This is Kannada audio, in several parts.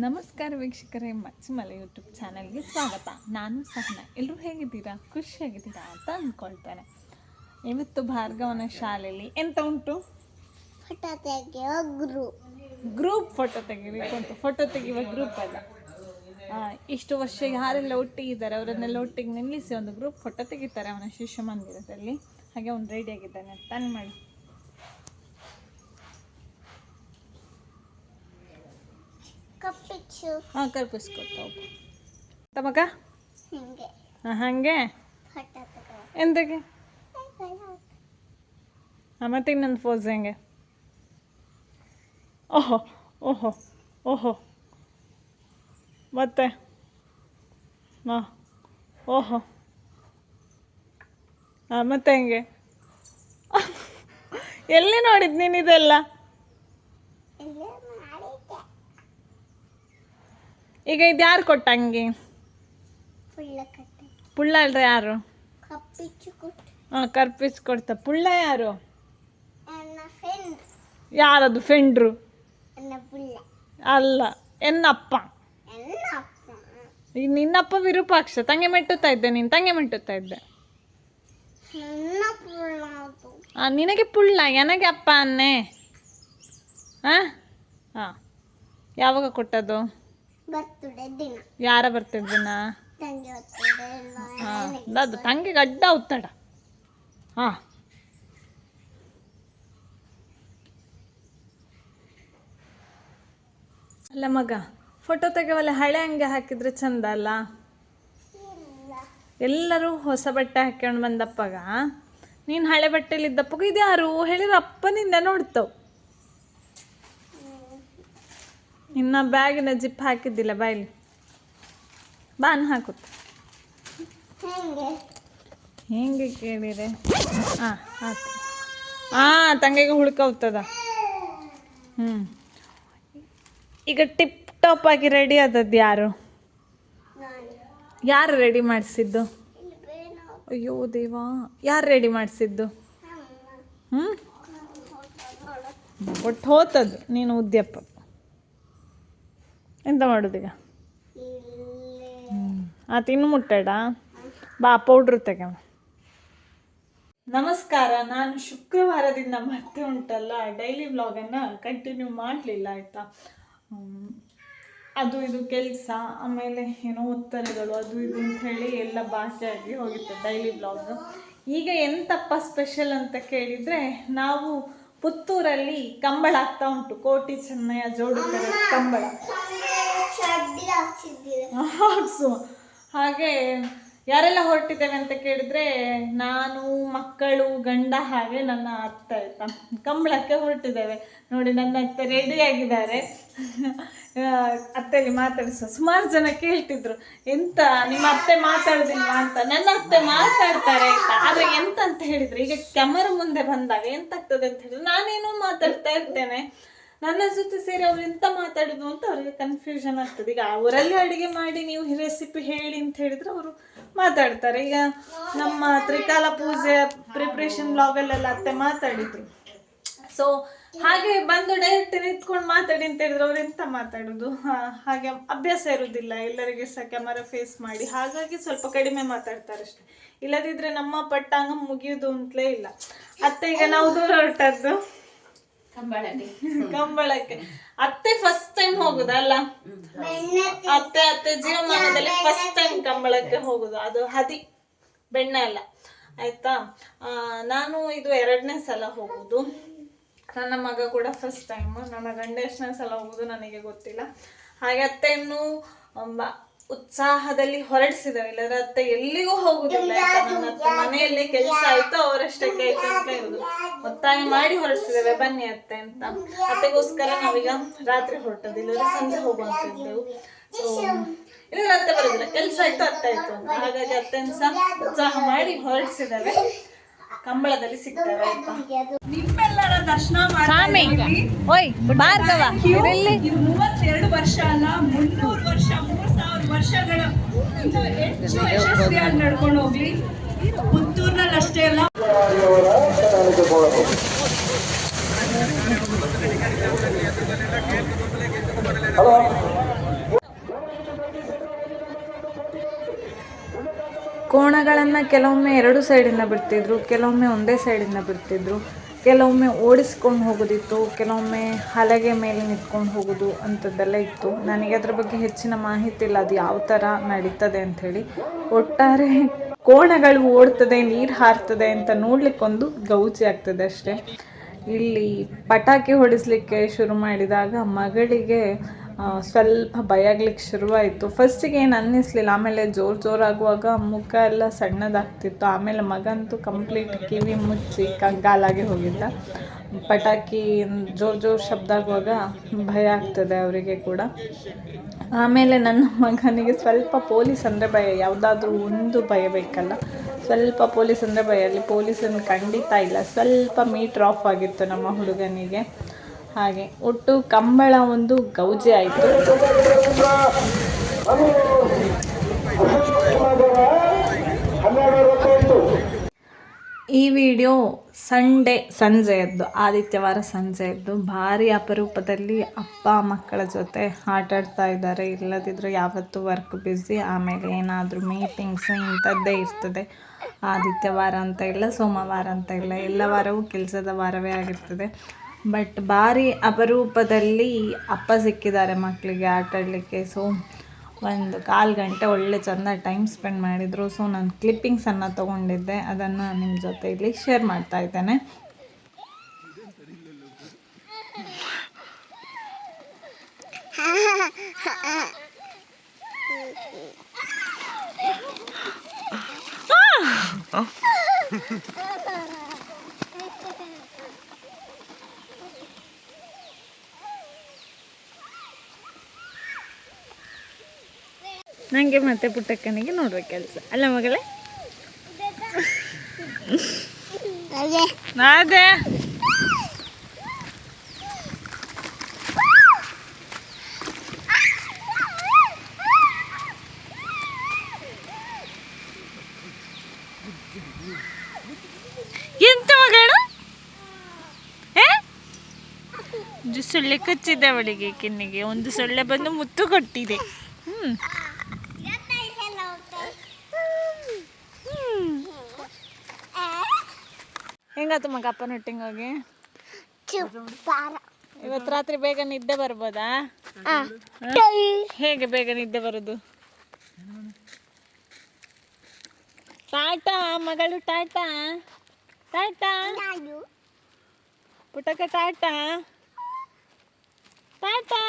ನಮಸ್ಕಾರ ವೀಕ್ಷಕರೇ, ಮಚ್ಚಮಲೆ ಯೂಟ್ಯೂಬ್ ಚಾನಲ್ಗೆ ಸ್ವಾಗತ. ನಾನು ಸಹನ. ಎಲ್ಲರೂ ಹೇಗಿದ್ದೀರಾ? ಖುಷಿಯಾಗಿದ್ದೀರಾ ಅಂತ ಅಂದ್ಕೊಳ್ತೇನೆ. ಇವತ್ತು ಭಾರ್ಗವನ ಶಾಲೆಯಲ್ಲಿ ಎಂತ ಉಂಟು? ಫೋಟೋ ತೆಗೆಯೋ ಗ್ರೂಪ್ ಗ್ರೂಪ್ ಫೋಟೋ ತೆಗಿಬೇಕು ಫೋಟೋ ತೆಗೆಯುವ ಗ್ರೂಪ್ ಅಲ್ಲ. ಇಷ್ಟು ವರ್ಷ ಯಾರೆಲ್ಲ ಒಟ್ಟಿಗಿದ್ದಾರೆ ಅವರನ್ನೆಲ್ಲ ಒಟ್ಟಿಗೆ ನಿಲ್ಲಿಸಿ ಒಂದು ಗ್ರೂಪ್ ಫೋಟೋ ತೆಗಿತಾರೆ. ಅವನ ಶಿಶು ಮಂದಿರದಲ್ಲಿ. ಹಾಗೆ ಅವ್ನು ರೆಡಿ ಆಗಿದ್ದಾನೆ. ತಾನು ಮಾಡಿ ಕಪ್ಪಿಚ್ಚು ಹಾಂ ಕಲ್ಪಿಸ್ಕೊತ ಹೋಗು. ತಮಗ ಹಿಂಗೆ. ಹಾಂ ಹಾಗೆ? ಎಂತಕ್ಕೆ? ಹಾಂ ಮತ್ತೆ ಇನ್ನೊಂದು ಫೋಸ್ ಹೆಂಗೆ? ಓಹೋ ಓಹೋ ಓಹೋ. ಮತ್ತೆ? ಹಾಂ ಓಹೋ. ಹಾಂ ಮತ್ತೆ ಹೆಂಗೆ? ಎಲ್ಲಿ ನೋಡಿದ್ ನೀನು ಇದೆಲ್ಲ? ಇಲ್ಲೇ ಮಾಡಿದ್ದೆ ಈಗ ಇದು ಯಾರು ಕೊಟ್ಟ ಹಂಗೆ? ಪುಳ್ಳ ಅಲ್ರಿ ಯಾರು? ಹಾಂ ಕರ್ಪಿಸ್ ಕೊಡ್ತ ಪುಳ್ಳ ಯಾರು? ಯಾರದು ಪುಲ್ಲ ಅಲ್ಲ ಎನ್ನಪ್ಪ. ಈಗ ನಿನ್ನಪ್ಪ ವಿರೂಪಾಕ್ಷ. ತಂಗೆ ಮೆಟ್ಟುತ್ತಾ ಇದ್ದೆ ನೀನು ತಂಗೆ ಮೆಟ್ಟುತ್ತಾ ಇದ್ದೆ. ನಿನಗೆ ಪುಳ್ಳ ನನಗೆ ಅಪ್ಪ ಅನ್ನೆ? ಹಾಂ ಹಾಂ ಯಾವಾಗ ಕೊಟ್ಟದು? ಬರ್ತಡೆ ದಿನ. ಯಾರ ಬರ್ತಿದ್ದಿನ ತಂಗಿ ಬರ್ತಡೆ ಎಲ್ಲ ಹಾಂ ಅದು ತಂಗೆ ಗಡ್ಡ ಒತ್ತಡ ಹಾಂ. ಅಲ್ಲ ಮಗ ಫೋಟೋ ತೆಗೆವಲ್ಲ ಹಳೆ ಹಂಗೆ ಹಾಕಿದ್ರೆ ಚಂದ ಅಲ್ಲ? ಎಲ್ಲರೂ ಹೊಸ ಬಟ್ಟೆ ಹಾಕ್ಕೊಂಡು ಬಂದಪ್ಪಗ? ನೀನು ಹಳೆ ಬಟ್ಟೆಲಿದ್ದಪ್ಪಗ ಇದ್ಯಾರು? ಇದು ಯಾರು ಹೇಳಿದ್ರೆ ಅಪ್ಪನಿಂದ ನೋಡ್ತವು. ಇನ್ನ ಬ್ಯಾಗಿನ ಜಿಪ್ ಹಾಕಿದ್ದಿಲ್ಲ ಬಾಯಿಲಿ. ಬಾನ್ ಹಾಕುತ್ತ ಹೆಂಗೆ? ಕೇಳಿರೆ ಹಾಂ ಹಾಕಿ. ಹಾಂ ತಂಗಿಗೆ ಹುಳ್ಕೌತದ ಹ್ಞೂ ಈಗ ಟಿಪ್ ಟಾಪ್ ಆಗಿ ರೆಡಿ ಆದದ್ದು ಯಾರು? ಯಾರು ರೆಡಿ ಮಾಡಿಸಿದ್ದು? ಅಯ್ಯೋ ದೇವಾ ಯಾರು ರೆಡಿ ಮಾಡಿಸಿದ್ದು? ಹ್ಞೂ ಒಟ್ಟು ಹೋತದ್ದು ನೀನು ಉದ್ಯಪ್ಪ. ಎಂತ ಮಾಡೋದೀಗ? ಈಗ ಆ ಇನ್ನು ಮುಟ್ಟಾಡ? ಬಾ ಪೌಡ್ರ್ ತೆಗೆ ನಮಸ್ಕಾರ ನಾನು ಶುಕ್ರವಾರದಿಂದ ಮತ್ತೆ ಉಂಟಲ್ಲ ಡೈಲಿ ವ್ಲಾಗನ್ನು ಕಂಟಿನ್ಯೂ ಮಾಡಲಿಲ್ಲ ಆಯಿತಾ? ಅದು ಇದು ಕೆಲಸ ಆಮೇಲೆ ಏನೋ ಉತ್ತರಗಳು ಅದು ಇದು ಅಂತ ಹೇಳಿ ಎಲ್ಲ ಆಗಿ ಹೋಗಿತ್ತು ಡೈಲಿ ಬ್ಲಾಗ್ ಈಗ ಎಂತಪ್ಪ ಸ್ಪೆಷಲ್ ಅಂತ ಕೇಳಿದರೆ ನಾವು ಪುತ್ತೂರಲ್ಲಿ ಕಂಬಳ ಆಗ್ತಾ ಉಂಟು ಕೋಟಿ ಚೆನ್ನಯ್ಯ ಜೋಡುಕರ ಕಂಬಳ. ಹಾಕ್ಸು ಹಾಗೆ ಯಾರೆಲ್ಲ ಹೊರಟಿದ್ದೇವೆ ಅಂತ ಕೇಳಿದ್ರೆ ನಾನು ಮಕ್ಕಳು ಗಂಡ ಹಾಗೆ ನನ್ನ ಅತ್ತೆ ಆಯ್ತಾ ಕಂಬಳಕ್ಕೆ ಹೊರಟಿದ್ದೇವೆ. ನೋಡಿ ನನ್ನ ಅತ್ತೆ ರೆಡಿ ಆಗಿದ್ದಾರೆ. ಆ, ಅತ್ತೆಗೆ ಮಾತಾಡಿಸ. ಸುಮಾರು ಜನ ಕೇಳ್ತಿದ್ರು ಎಂತ ನಿಮ್ಮ ಅತ್ತೆ ಮಾತಾಡೋದಿಲ್ಲ ಅಂತ. ನನ್ನ ಅತ್ತೆ ಮಾತಾಡ್ತಾರೆ ಆಯ್ತಾ ಆದ್ರೆ ಎಂತ ಅಂತ ಹೇಳಿದ್ರು. ಈಗ ಕ್ಯಾಮರಾ ಮುಂದೆ ಬಂದಾಗ ಎಂತ ಆಗ್ತದೆ ಅಂತ ಹೇಳಿದ್ರು ನಾನೇನೋ ಮಾತಾಡ್ತಾ ಇರ್ತೇನೆ. ನನ್ನ ಜೊತೆ ಸೇರಿ ಅವ್ರು ಎಂತ ಮಾತಾಡಿದ್ರು ಅಂತ ಅವರಿಗೆ ಕನ್ಫ್ಯೂಷನ್ ಆಗ್ತದೆ. ಈಗ ಅವರಲ್ಲಿ ಅಡುಗೆ ಮಾಡಿ ನೀವು ರೆಸಿಪಿ ಹೇಳಿ ಅಂತ ಹೇಳಿದ್ರೆ ಅವರು ಮಾತಾಡ್ತಾರೆ. ಈಗ ನಮ್ಮ ತ್ರಿಕಾಲ ಪೂಜೆ ಪ್ರಿಪ್ರೇಷನ್ ಬ್ಲಾಗಲ್ಲೆಲ್ಲ ಅತ್ತೆ ಮಾತಾಡಿದ್ರು. ಸೊ ಹಾಗೆ ಬಂದು ಡೈರೆಕ್ಟ್ ನಿಂತ್ಕೊಂಡು ಮಾತಾಡಿ ಅಂತ ಹೇಳಿದ್ರೆ ಅವ್ರು ಎಂತ ಮಾತಾಡೋದು? ಹಾಗೆ ಅಭ್ಯಾಸ ಇರುವುದಿಲ್ಲ. ಎಲ್ಲರಿಗೆ ಸಹ ಕ್ಯಾಮರಾ ಫೇಸ್ ಮಾಡಿ. ಹಾಗಾಗಿ ಸ್ವಲ್ಪ ಕಡಿಮೆ ಮಾತಾಡ್ತಾರೆ ಅಷ್ಟೇ. ಇಲ್ಲದಿದ್ರೆ ನಮ್ಮ ಪಟ್ಟಾಂಗ ಮುಗಿಯೋದು ಅಂತಲೇ ಇಲ್ಲ. ಅತ್ತೆ ಈಗ ನಾವು ದೂರ ಹೊರಟದ್ದು. ಕಂಬಳಕ್ಕೆ. ಅತ್ತೆ ಫಸ್ಟ್ ಟೈಮ್ ಹೋಗುದಲ್ಲ ಅತ್ತೆ ಅತ್ತೆ ಜೀವಮಾನದಲ್ಲಿ ಫಸ್ಟ್ ಟೈಮ್ ಕಂಬಳಕ್ಕೆ ಹೋಗುದು. ಅದು ಹದಿ ಬೆಣ್ಣೆ ಅಲ್ಲ. ಆಯ್ತಾ? ಆ, ನಾನು ಇದು ಎರಡನೇ ಸಲ ಹೋಗುದು. ನನ್ನ ಮಗ ಕೂಡ ಫಸ್ಟ್ ಟೈಮ್ ನನ್ನ ಗಂಡ ಎಷ್ಟನೇ ಸಲ ಹೋಗುದು ನನಗೆ ಗೊತ್ತಿಲ್ಲ. ಹಾಗೆ ಅತ್ತೆಯನ್ನು ಉತ್ಸಾಹದಲ್ಲಿ ಹೊರಡಿಸಿದಾವೆ ಇಲ್ಲದ್ರೆ ಅತ್ತೆ ಎಲ್ಲಿಗೂ ಹೋಗುದಿಲ್ಲ. ಮನೆಯಲ್ಲಿ ಕೆಲಸ ಆಯ್ತು ಅವರಷ್ಟಕ್ಕೆ ಆಯ್ತು ಅಂತ ಹೇಳುದು ಒತ್ತಾಯ ಮಾಡಿ ಹೊರಡಿಸಿದ್ದೇವೆ ಬನ್ನಿ ಅತ್ತೆ ಅಂತ. ಅತ್ತೆಗೋಸ್ಕರ ನಾವೀಗ ರಾತ್ರಿ ಹೊರಟದ್ದು. ಇಲ್ಲದ್ರೆ ಸಂಜೆ ಹೋಗುವಂತ ಇದ್ದೆವು. ಸೊ ಇಲ್ಲದ್ರೆ ಅತ್ತೆ ಬರುದಿಲ್ಲ. ಕೆಲಸ ಆಯ್ತು ಅತ್ತೆ ಆಯ್ತು ಅಂತ. ಹಾಗಾಗಿ ಅತ್ತೆನ ಸಹ ಉತ್ಸಾಹ ಮಾಡಿ ಹೊರಡಿಸಿದ್ದೇವೆ ಕಂಬಳದಲ್ಲಿ ಸಿಗ್ತವೆ ಆಯ್ತಾ ದರ್ಶನ ಸ್ವಾಮಿ ಓಯ್ ಭಾರ್ಗವ ಇಲ್ಲಿ ಮೂವತ್ತೆರಡು ವರ್ಷ ಅಲ್ಲ ಮುನ್ನೂರು ವರ್ಷ ಮೂರ್ ಸಾವಿರ ವರ್ಷಗಳ ಹೆಚ್ಚು ಯಶಸ್ವಿಯಾಗಿ ನಡ್ಕೊಂಡು ಹೋಗ್ಲಿ. ಪುತ್ತೂರ್ನಲ್ಲಿ ಅಷ್ಟೇ ಅಲ್ಲ. ಕೋಣಗಳನ್ನು ಕೆಲವೊಮ್ಮೆ ಎರಡು ಸೈಡಿಂದ ಬಿಡ್ತಿದ್ರು ಕೆಲವೊಮ್ಮೆ ಒಂದೇ ಸೈಡಿಂದ ಬಿಡ್ತಿದ್ರು. ಕೆಲವೊಮ್ಮೆ ಓಡಿಸ್ಕೊಂಡು ಹೋಗೋದಿತ್ತು, ಕೆಲವೊಮ್ಮೆ ಹಲಗೆ ಮೇಲೆ ನಿಂತ್ಕೊಂಡು ಹೋಗೋದು ಅಂಥದ್ದೆಲ್ಲ ಇತ್ತು. ನನಗೆ ಅದ್ರ ಬಗ್ಗೆ ಹೆಚ್ಚಿನ ಮಾಹಿತಿ ಇಲ್ಲ, ಅದು ಯಾವ ಥರ ನಡೀತದೆ ಅಂಥೇಳಿ. ಒಟ್ಟಾರೆ ಕೋಣಗಳು ಓಡ್ತದೆ, ನೀರು ಹಾರ್ತದೆ ಅಂತ ನೋಡ್ಲಿಕ್ಕೊಂದು ಗೌಜಿ ಆಗ್ತದೆ ಅಷ್ಟೇ. ಇಲ್ಲಿ ಪಟಾಕಿ ಹೊಡಿಸ್ಲಿಕ್ಕೆ ಶುರು ಮಾಡಿದಾಗ ಮಗಳಿಗೆ ಸ್ವಲ್ಪ ಭಯ ಆಗ್ಲಿಕ್ಕೆ ಶುರುವಾಯಿತು. ಫಸ್ಟಿಗೆ ಏನು ಅನ್ನಿಸ್ಲಿಲ್ಲ, ಆಮೇಲೆ ಜೋರು ಜೋರಾಗುವಾಗ ಮುಖ ಎಲ್ಲ ಸಣ್ಣದಾಗ್ತಿತ್ತು. ಆಮೇಲೆ ಮಗಂತೂ ಕಂಪ್ಲೀಟ್ ಕಿವಿ ಮುಚ್ಚಿ ಕಂಗಾಲಾಗಿ ಹೋಗಿದ್ದ. ಪಟಾಕಿ ಜೋರು ಜೋರು ಶಬ್ದ ಆಗುವಾಗ ಭಯ ಆಗ್ತದೆ ಅವರಿಗೆ ಕೂಡ. ಆಮೇಲೆ ನನ್ನ ಮಗನಿಗೆ ಸ್ವಲ್ಪ ಪೊಲೀಸ್ ಅಂದರೆ ಭಯ, ಯಾವುದಾದ್ರೂ ಒಂದು ಭಯ ಬೇಕಲ್ಲ. ಸ್ವಲ್ಪ ಪೊಲೀಸ್ ಅಂದರೆ ಭಯ. ಅಲ್ಲಿ ಪೊಲೀಸನ್ನು ಖಂಡಿತ ಇಲ್ಲ. ಸ್ವಲ್ಪ ಮೀಟ್ರ್ ಆಫ್ ಆಗಿತ್ತು ನಮ್ಮ ಹುಡುಗನಿಗೆ. ಹಾಗೆ ಒಟ್ಟು ಕಂಬಳ ಒಂದು ಗೌಜಿ ಆಯಿತು. ಈ ವಿಡಿಯೋ ಸಂಡೇ, ಸಂಜೆಯದ್ದು, ಆದಿತ್ಯವಾರ ಸಂಜೆಯದ್ದು, ಭಾರಿ ಅಪರೂಪದಲ್ಲಿ ಅಪ್ಪ, ಮಕ್ಕಳ ಜೊತೆ ಆಟಾಡ್ತಾ ಇದ್ದಾರೆ. ಇಲ್ಲದಿದ್ದರೆ ಯಾವತ್ತೂ ವರ್ಕ್ ಬ್ಯುಸಿ ಆಮೇಲೆ ಏನಾದರೂ ಮೀಟಿಂಗ್ಸ್ ಇಂಥದ್ದೇ ಇರ್ತದೆ. ಆದಿತ್ಯವಾರ ಅಂತ ಇಲ್ಲ, ಸೋಮವಾರ ಅಂತ ಇಲ್ಲ, ಎಲ್ಲ ವಾರವೂ ಕೆಲಸದ ವಾರವೇ ಆಗಿರ್ತದೆ. ಬಟ್ ಭಾರಿ ಅಪರೂಪದಲ್ಲಿ ಅಪ್ಪ ಸಿಕ್ಕಿದ್ದಾರೆ ಮಕ್ಕಳಿಗೆ ಆಟಾಡಲಿಕ್ಕೆ ಸೊ ಒಂದು ಕಾಲು ಗಂಟೆ ಒಳ್ಳೆ ಚಂದ ಟೈಮ್ ಸ್ಪೆಂಡ್ ಮಾಡಿದರು. ಸೊ ನಾನು ಕ್ಲಿಪ್ಪಿಂಗ್ಸನ್ನು ತೊಗೊಂಡಿದ್ದೆ. ಅದನ್ನು ನಿಮ್ಮ ಜೊತೆ ಇಲ್ಲಿ ಶೇರ್ ಮಾಡ್ತಾ ಇದ್ದೇನೆ. ನನಗೆ ಮತ್ತೆ ಪುಟ್ಟಕ್ಕನಿಗೆ ನೋಡುವ ಕೆಲಸ. ಅಲ್ಲ ಮಗಳೇ? ಅದೇ. ಎಂತ ಮಗಳು? ಸೊಳ್ಳೆ ಕಚ್ಚಿದೆ ಅವಳಿಗೆ ಕಿನ್ನಿಗೆ ಒಂದು ಸೊಳ್ಳೆ ಬಂದು ಮುತ್ತು ಕೊಟ್ಟಿದೆ. ಹ್ಮ್. ಹೆಂಗಾತು ಮಗ ಅಪ್ಪನ ಹೊಟ್ಟಿಂಗ್ ಹೋಗಿ? ಇವತ್ತು ರಾತ್ರಿ ಬೇಗ ನಿದ್ದೆ ಬರ್ಬೋದಾ? ಹೇಗೆ ಬೇಗ ನಿದ್ದೆ ಬರೋದು? ಟಾಟಾ ಮಗಳು ಟಾಟಾ. ಟಾಟಾ. ಪುಟಕ ಟಾಟಾ. ಟಾಟಾ.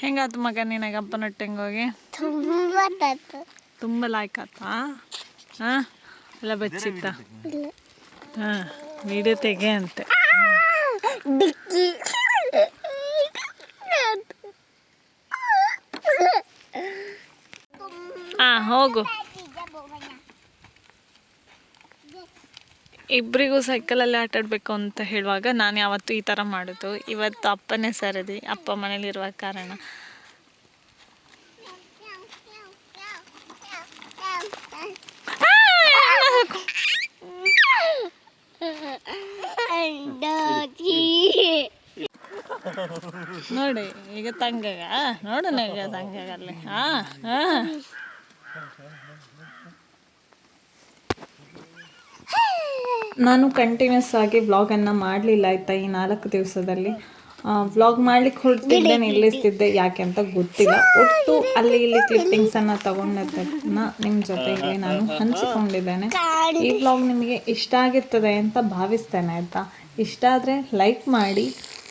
ಹೆಂಗಾತು ಮಗ ನಿನಗೆ ಅಪ್ಪನ ಹೋಗಿ? ತುಂಬಾ ತುಂಬ ಲಾಯ್ಕ್ ಆತಾ ಹಾಂ? ಎಲ್ಲ ಬಚ್ಚಿತ್ತ? ಹಾಂ ವಿಡಿಯೋ ತೆಗೆ ಅಂತೆ. ಡಿಕ್ಕಿ. ಹಾಂ ಹೋಗು. ಇಬ್ಬರಿಗೂ ಸೈಕಲಲ್ಲಿ ಆಟ ಆಡಬೇಕು ಅಂತ ಹೇಳುವಾಗ ನಾನು ಯಾವತ್ತೂ ಈ ಥರ ಮಾಡೋದು. ಇವತ್ತು ಅಪ್ಪನೇ ಸರದಿ ಅಪ್ಪ ಮನೇಲಿರುವ ಕಾರಣ. ನೋಡಿ ಈಗ ತಂಗಗ. ನೋಡು ಈಗ ತಂಗಾಗಲ್ಲಿ. ಹಾಂ ಹಾಂ ನಾನು ಕಂಟಿನ್ಯೂಸ್ ಆಗಿ ವ್ಲಾಗನ್ನು ಮಾಡಲಿಲ್ಲ ಆಯ್ತಾ ಈ ನಾಲ್ಕು ದಿವಸದಲ್ಲಿ. ವ್ಲಾಗ್ ಮಾಡ್ಲಿಕ್ಕೆ ಹೊರಟಿದ್ದೆ, ನಿಲ್ಲಿಸ್ತಿದ್ದೆ. ಯಾಕೆ ಅಂತ ಗೊತ್ತಿಲ್ಲ. ಒಟ್ಟು ಅಲ್ಲಿ ಇಲ್ಲಿ ಕ್ಲಿಪ್ಪಿಂಗ್ಸನ್ನು ತಗೊಂಡದನ್ನ ನಿಮ್ಮ ಜೊತೆಗೆ ನಾನು ಹಂಚಿಕೊಂಡಿದ್ದೇನೆ. ಈ ವ್ಲಾಗ್ ನಿಮಗೆ ಇಷ್ಟ ಆಗಿರ್ತದೆ ಅಂತ ಭಾವಿಸ್ತೇನೆ ಆಯ್ತಾ? ಇಷ್ಟ ಆದರೆ ಲೈಕ್ ಮಾಡಿ.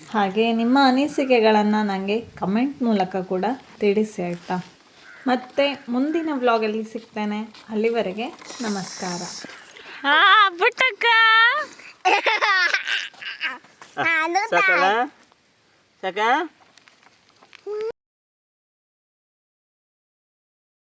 ಹಾಗೆ ನಿಮ್ಮ ಅನಿಸಿಕೆಗಳನ್ನು ನನಗೆ ಕಮೆಂಟ್ ಮೂಲಕ ಕೂಡ ತಿಳಿಸಿ ಆಯ್ತಾ? ಮತ್ತೆ ಮುಂದಿನ ವ್ಲಾಗಲ್ಲಿ ಸಿಗ್ತೇನೆ. ಅಲ್ಲಿವರೆಗೆ ನಮಸ್ಕಾರ. हा फटका. सकाळ. सकाळ.